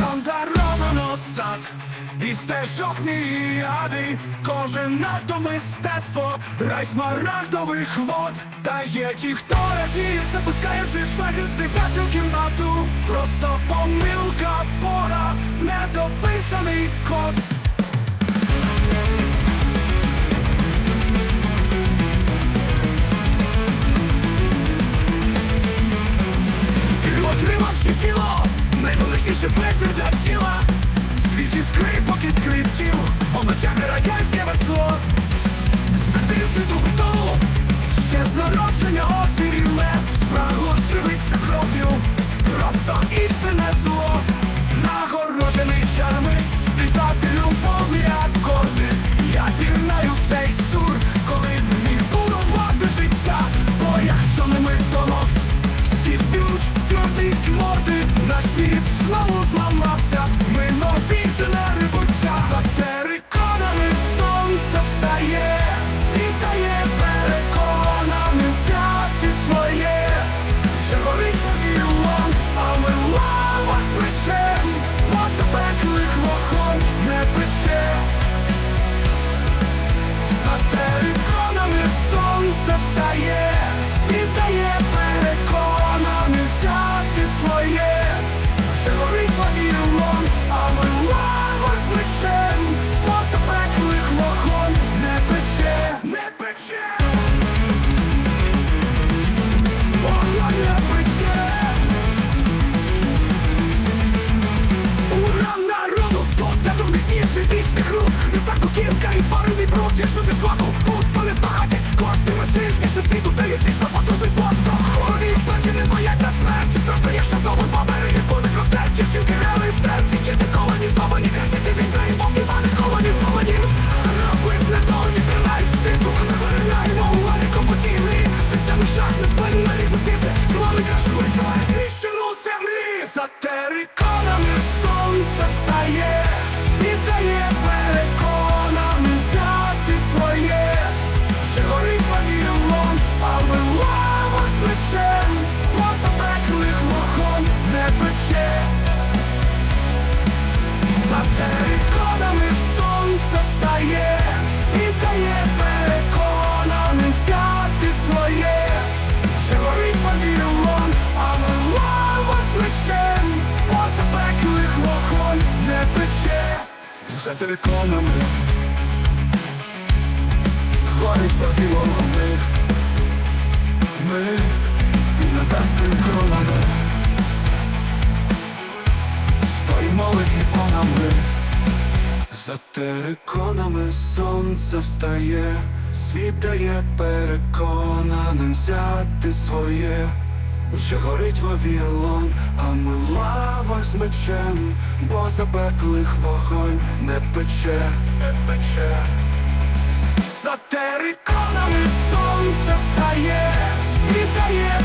Нам даровано сад і стежок міріади Кожен надто мистецтво, рай смарагдових вод Та є ті, хто радіє, запускаючи шахи в дитячу кімнату Просто флекси для тіла. В світі скрипок і скриптів, омитяне радянське весло. Сатир світу вдолу, ще з народження освіріле Спрагло живиться кров'ю, просто істинне зло. Нагороджений чарами, спітати любов як корди Я пірнаю цей сур, коли міг будувати життя. Бо якщо не ми, то нос. Всі вб'ють, звернуть морди Наш світ знову зламався. Ми нові інженери куківка і твариний бруд Якщо ти жлаку, пут пали збагаті Коштує сильніше світу, дає вічно потужний поштовх Голові вперті не бояться смерті. Страшно, якщо знову береги Териконами. Горить вавілон ми Ми небесним кронами Стоїмо легіонами За териконами сонце встає, світає переконаним взяти своє. Вже горить вавілон, а ми в лавах з мечем, бо запеклих вогонь не пече, не пече. За териконами сонце встає, світає